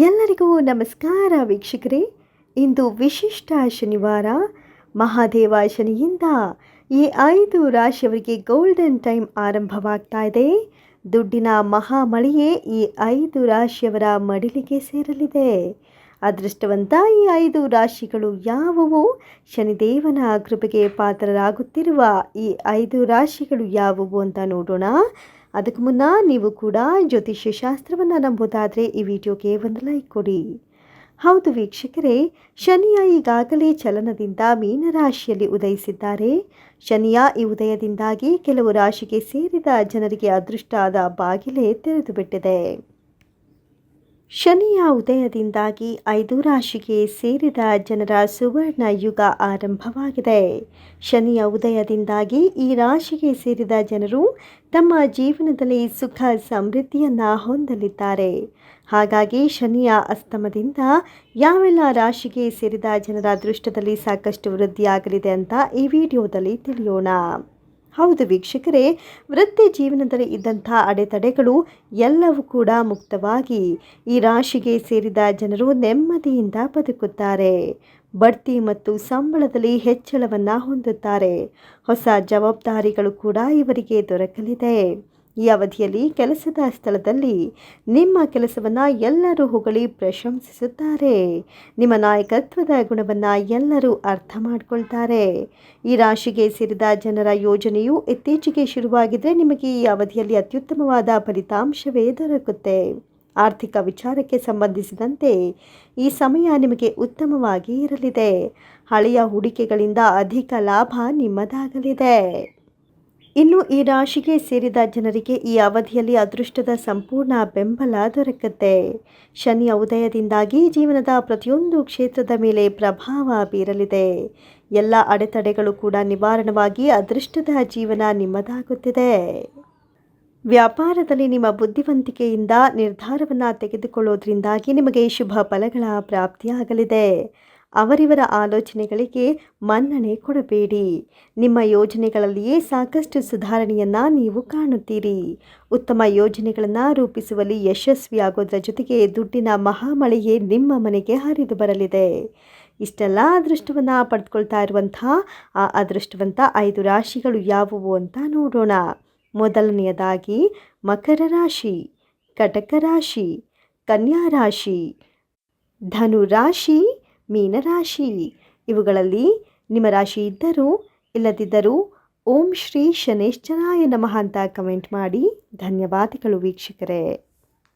ಎಲ್ಲರಿಗೂ ನಮಸ್ಕಾರ ವೀಕ್ಷಕರೇ. ಇಂದು ವಿಶಿಷ್ಟ ಶನಿವಾರ, ಮಹಾದೇವ ಶನಿಯಿಂದ ಈ ಐದು ರಾಶಿಯವರಿಗೆ ಗೋಲ್ಡನ್ ಟೈಮ್ ಆರಂಭವಾಗ್ತಾ ಇದೆ. ದುಡ್ಡಿನ ಮಹಾಮಳೆಯೇ ಈ ಐದು ರಾಶಿಯವರ ಮಡಿಲಿಗೆ ಸೇರಲಿದೆ. ಅದೃಷ್ಟವಂತ ಈ ಐದು ರಾಶಿಗಳು ಯಾವುವು? ಶನಿದೇವನ ಕೃಪೆಗೆ ಪಾತ್ರರಾಗುತ್ತಿರುವ ಈ ಐದು ರಾಶಿಗಳು ಯಾವುವು ಅಂತ ನೋಡೋಣ. ಅದಕ್ಕೆ ಮುನ್ನ ನೀವು ಕೂಡ ಜ್ಯೋತಿಷ್ಯ ಶಾಸ್ತ್ರವನ್ನು ನಂಬೋದಾದರೆ ಈ ವಿಡಿಯೋಗೆ ಒಂದು ಲೈಕ್ ಕೊಡಿ. ಹೌದು ವೀಕ್ಷಕರೇ, ಶನಿಯ ಈಗಾಗಲೇ ಚಲನದಿಂದ ಮೀನರಾಶಿಯಲ್ಲಿ ಉದಯಿಸಿದ್ದಾರೆ. ಶನಿಯ ಈ ಉದಯದಿಂದಾಗಿ ಕೆಲವು ರಾಶಿಗೆ ಸೇರಿದ ಜನರಿಗೆ ಅದೃಷ್ಟದ ಬಾಗಿಲೇ ತೆರೆದು ಬಿಟ್ಟಿದೆ ಶನಿಯ ಉದಯದಿಂದಾಗಿ ಐದು ರಾಶಿಗೆ ಸೇರಿದ ಜನರ ಸುವರ್ಣ ಯುಗ ಆರಂಭವಾಗಿದೆ. ಶನಿಯ ಉದಯದಿಂದಾಗಿ ಈ ರಾಶಿಗೆ ಸೇರಿದ ಜನರು ತಮ್ಮ ಜೀವನದಲ್ಲಿ ಸುಖ ಸಮೃದ್ಧಿಯನ್ನು ಹೊಂದಲಿದ್ದಾರೆ. ಹಾಗಾಗಿ ಶನಿಯ ಅಸ್ತಮದಿಂದ ಯಾವೆಲ್ಲ ರಾಶಿಗೆ ಸೇರಿದ ಜನರ ಅದೃಷ್ಟದಲ್ಲಿ ಸಾಕಷ್ಟು ವೃದ್ಧಿಯಾಗಲಿದೆ ಅಂತ ಈ ವಿಡಿಯೋದಲ್ಲಿ ತಿಳಿಯೋಣ. ಹೌದು ವೀಕ್ಷಕರೇ, ವೃತ್ತಿ ಜೀವನದಲ್ಲಿ ಇದ್ದಂಥ ಅಡೆತಡೆಗಳು ಎಲ್ಲವೂ ಕೂಡ ಮುಕ್ತವಾಗಿ ಈ ರಾಶಿಗೆ ಸೇರಿದ ಜನರು ನೆಮ್ಮದಿಯಿಂದ ಬದುಕುತ್ತಾರೆ. ಬಡ್ತಿ ಮತ್ತು ಸಂಬಳದಲ್ಲಿ ಹೆಚ್ಚಳವನ್ನು ಹೊಂದುತ್ತಾರೆ. ಹೊಸ ಜವಾಬ್ದಾರಿಗಳು ಕೂಡ ಇವರಿಗೆ ದೊರಕಲಿದೆ. ಈ ಅವಧಿಯಲ್ಲಿ ಕೆಲಸದ ಸ್ಥಳದಲ್ಲಿ ನಿಮ್ಮ ಕೆಲಸವನ್ನು ಎಲ್ಲರೂ ಹೊಗಳಿ ಪ್ರಶಂಸಿಸುತ್ತಾರೆ. ನಿಮ್ಮ ನಾಯಕತ್ವದ ಗುಣವನ್ನು ಎಲ್ಲರೂ ಅರ್ಥ ಮಾಡಿಕೊಳ್ತಾರೆ. ಈ ರಾಶಿಗೆ ಸೇರಿದ ಜನರ ಯೋಜನೆಯು ಇತ್ತೀಚೆಗೆ ಶುರುವಾಗಿದ್ದರೆ ನಿಮಗೆ ಈ ಅವಧಿಯಲ್ಲಿ ಅತ್ಯುತ್ತಮವಾದ ಫಲಿತಾಂಶವೇ ದೊರಕುತ್ತೆ. ಆರ್ಥಿಕ ವಿಚಾರಕ್ಕೆ ಸಂಬಂಧಿಸಿದಂತೆ ಈ ಸಮಯ ನಿಮಗೆ ಉತ್ತಮವಾಗಿ ಇರಲಿದೆ. ಹಳೆಯ ಹೂಡಿಕೆಗಳಿಂದ ಅಧಿಕ ಲಾಭ ನಿಮ್ಮದಾಗಲಿದೆ. ಇನ್ನು ಈ ರಾಶಿಗೆ ಸೇರಿದ ಜನರಿಗೆ ಈ ಅವಧಿಯಲ್ಲಿ ಅದೃಷ್ಟದ ಸಂಪೂರ್ಣ ಬೆಂಬಲ ದೊರಕುತ್ತೆ. ಶನಿಯ ಉದಯದಿಂದಾಗಿ ಜೀವನದ ಪ್ರತಿಯೊಂದು ಕ್ಷೇತ್ರದ ಮೇಲೆ ಪ್ರಭಾವ ಬೀರಲಿದೆ. ಎಲ್ಲ ಅಡೆತಡೆಗಳು ಕೂಡ ನಿವಾರಣವಾಗಿ ಅದೃಷ್ಟದ ಜೀವನ ನಿಮ್ಮದಾಗುತ್ತಿದೆ. ವ್ಯಾಪಾರದಲ್ಲಿ ನಿಮ್ಮ ಬುದ್ಧಿವಂತಿಕೆಯಿಂದ ನಿರ್ಧಾರವನ್ನು ತೆಗೆದುಕೊಳ್ಳೋದ್ರಿಂದಾಗಿ ನಿಮಗೆ ಶುಭ ಫಲಗಳ ಪ್ರಾಪ್ತಿಯಾಗಲಿದೆ. ಅವರಿವರ ಆಲೋಚನೆಗಳಿಗೆ ಮನ್ನಣೆ ಕೊಡಬೇಡಿ. ನಿಮ್ಮ ಯೋಜನೆಗಳಲ್ಲಿಯೇ ಸಾಕಷ್ಟು ಸುಧಾರಣೆಯನ್ನು ನೀವು ಕಾಣುತ್ತೀರಿ. ಉತ್ತಮ ಯೋಜನೆಗಳನ್ನು ರೂಪಿಸುವಲ್ಲಿ ಯಶಸ್ವಿಯಾಗೋದರ ಜೊತೆಗೆ ದುಡ್ಡಿನ ಮಹಾಮಳೆಯೇ ನಿಮ್ಮ ಮನೆಗೆ ಹರಿದು ಬರಲಿದೆ. ಇಷ್ಟೆಲ್ಲ ಅದೃಷ್ಟವನ್ನು ಪಡೆದುಕೊಳ್ತಾ ಇರುವಂಥ ಆ ಅದೃಷ್ಟವಂತ ಐದು ರಾಶಿಗಳು ಯಾವುವು ಅಂತ ನೋಡೋಣ. ಮೊದಲನೆಯದಾಗಿ ಮಕರ ರಾಶಿ, ಕಟಕ ರಾಶಿ, ಕನ್ಯಾ ರಾಶಿ, ಧನು ರಾಶಿ ಮೀನರಾಶಿ. ಇವುಗಳಲ್ಲಿ ನಿಮ್ಮ ರಾಶಿ ಇದ್ದರೂ ಇಲ್ಲದಿದ್ದರೂ ಓಂ ಶ್ರೀ ಶನೇಶ್ಚರಾಯ ನಮಃ ಅಂತ ಕಮೆಂಟ್ ಮಾಡಿ ಧನ್ಯವಾದಗಳು ವೀಕ್ಷಕರೇ.